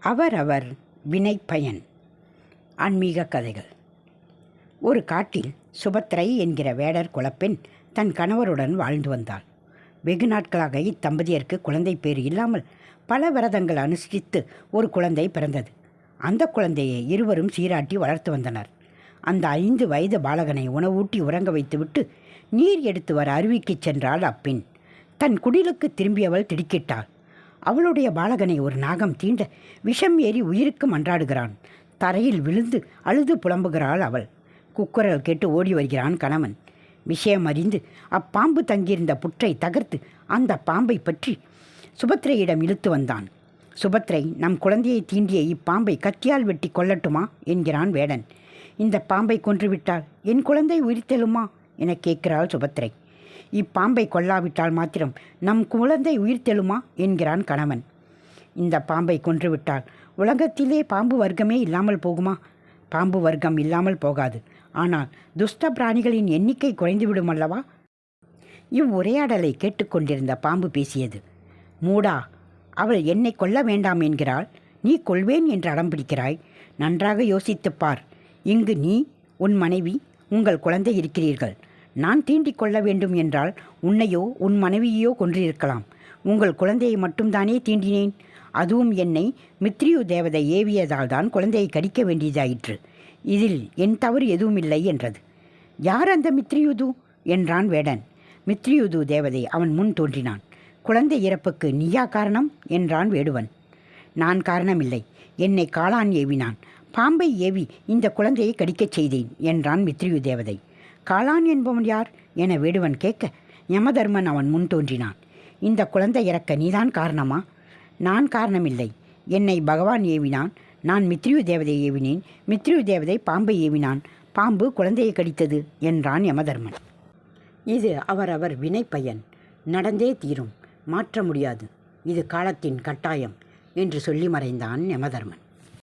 அவரவர் வினைப்பயன். ஆன்மீக கதைகள். ஒரு காட்டில் சுபத்ரை என்கிற வேடர் குலப்பெண் தன் கணவருடன் வாழ்ந்து வந்தாள். வெகு நாட்களாக இத்தம்பதியருக்கு குழந்தை பேர் இல்லாமல் பல விரதங்கள் அனுஷ்டித்து ஒரு குழந்தை பிறந்தது. அந்த குழந்தையை இருவரும் சீராட்டி வளர்த்து வந்தனர். அந்த ஐந்து வயது பாலகனை உணவூட்டி உறங்க வைத்துவிட்டு நீர் எடுத்து வர அருவிக்குச் சென்றாள் அப்பெண். தன் குடிலுக்கு திரும்பியவள் திடுக்கிட்டாள். அவளுடைய பாலகனை ஒரு நாகம் தீண்ட விஷம் ஏறி உயிருக்கு மன்றாடுகிறான். தரையில் விழுந்து அழுது புலம்புகிறாள் அவள். குக்குரல் கேட்டு ஓடி வருகிறான் கணவன். விஷயம் அறிந்து அப்பாம்பு தங்கியிருந்த புற்றை தகர்த்து அந்த பாம்பை பற்றி சுபத்திரையிடம் இழுத்து வந்தான். சுபத்ரை நம் குழந்தையை தீண்டிய இப்பாம்பை கத்தியால் வெட்டி கொல்லட்டுமா? என்கிறான் வேடன். இந்த பாம்பை கொன்றுவிட்டால் என் குழந்தை உயிர்த்தெழுமா என கேட்கிறாள் சுபத்ரை. இப்பாம்பை கொல்லாவிட்டால் மாத்திரம் நம் குழந்தை உயிர் தெழுமா? என்கிறான் கணவன். இந்த பாம்பை கொன்றுவிட்டால் உலகத்திலே பாம்பு வர்க்கமே இல்லாமல் போகுமா? பாம்பு வர்க்கம் இல்லாமல் போகாது. ஆனால் துஷ்ட பிராணிகளின் எண்ணிக்கை குறைந்துவிடும் அல்லவா? இவ்வுரையாடலை கேட்டுக்கொண்டிருந்த பாம்பு பேசியது. மூடா அவள் என்னை கொல்ல வேண்டாம் என்கிறாள். நீ கொள்வேன் என்று அடம் பிடிக்கிறாய். நன்றாக யோசித்துப் பார். இங்கு நீ உன் மனைவி உங்கள் குழந்தை இருக்கிறீர்கள். நான் தீண்டிக் கொள்ள வேண்டும் என்றால் உன்னையோ உன் மனைவியையோ கொன்றிருக்கலாம். உங்கள் குழந்தையை மட்டும்தானே தீண்டினேன்? அதுவும் என்னை மித்ரியு தேவதை ஏவியதால் தான் குழந்தையை கடிக்க வேண்டியதாயிற்று. இதில் என் தவறு எதுவும் இல்லை என்றது. யார் அந்த மித்ரியுது? என்றான் வேடன். மித்ரியுது தேவதை அவன் முன் தோன்றினான். குழந்தை இறப்புக்கு நீயா காரணம்? என்றான் வேடுவன். நான் காரணமில்லை. என்னை காளான் ஏவினான். பாம்பை ஏவி இந்த குழந்தையை கடிக்கச் செய்தேன் என்றான் மித்ரியு தேவதை. காளான் என்பவன் யார்? என வேடுவன் கேட்க யமதர்மன் அவன் முன் தோன்றினான். இந்த குழந்தை இறக்க நீதான் காரணமா? நான் காரணமில்லை. என்னை பகவான் ஏவினான். நான் மித்ரியு தேவதை ஏவினேன். மித்ரியு தேவதை பாம்பை ஏவினான். பாம்பு குழந்தையை கடித்தது என்றான் யமதர்மன். இது அவரவர் வினைப்பயன். நடந்தே தீரும். மாற்ற முடியாது. இது காலத்தின் கட்டாயம் என்று சொல்லி மறைந்தான் யமதர்மன்.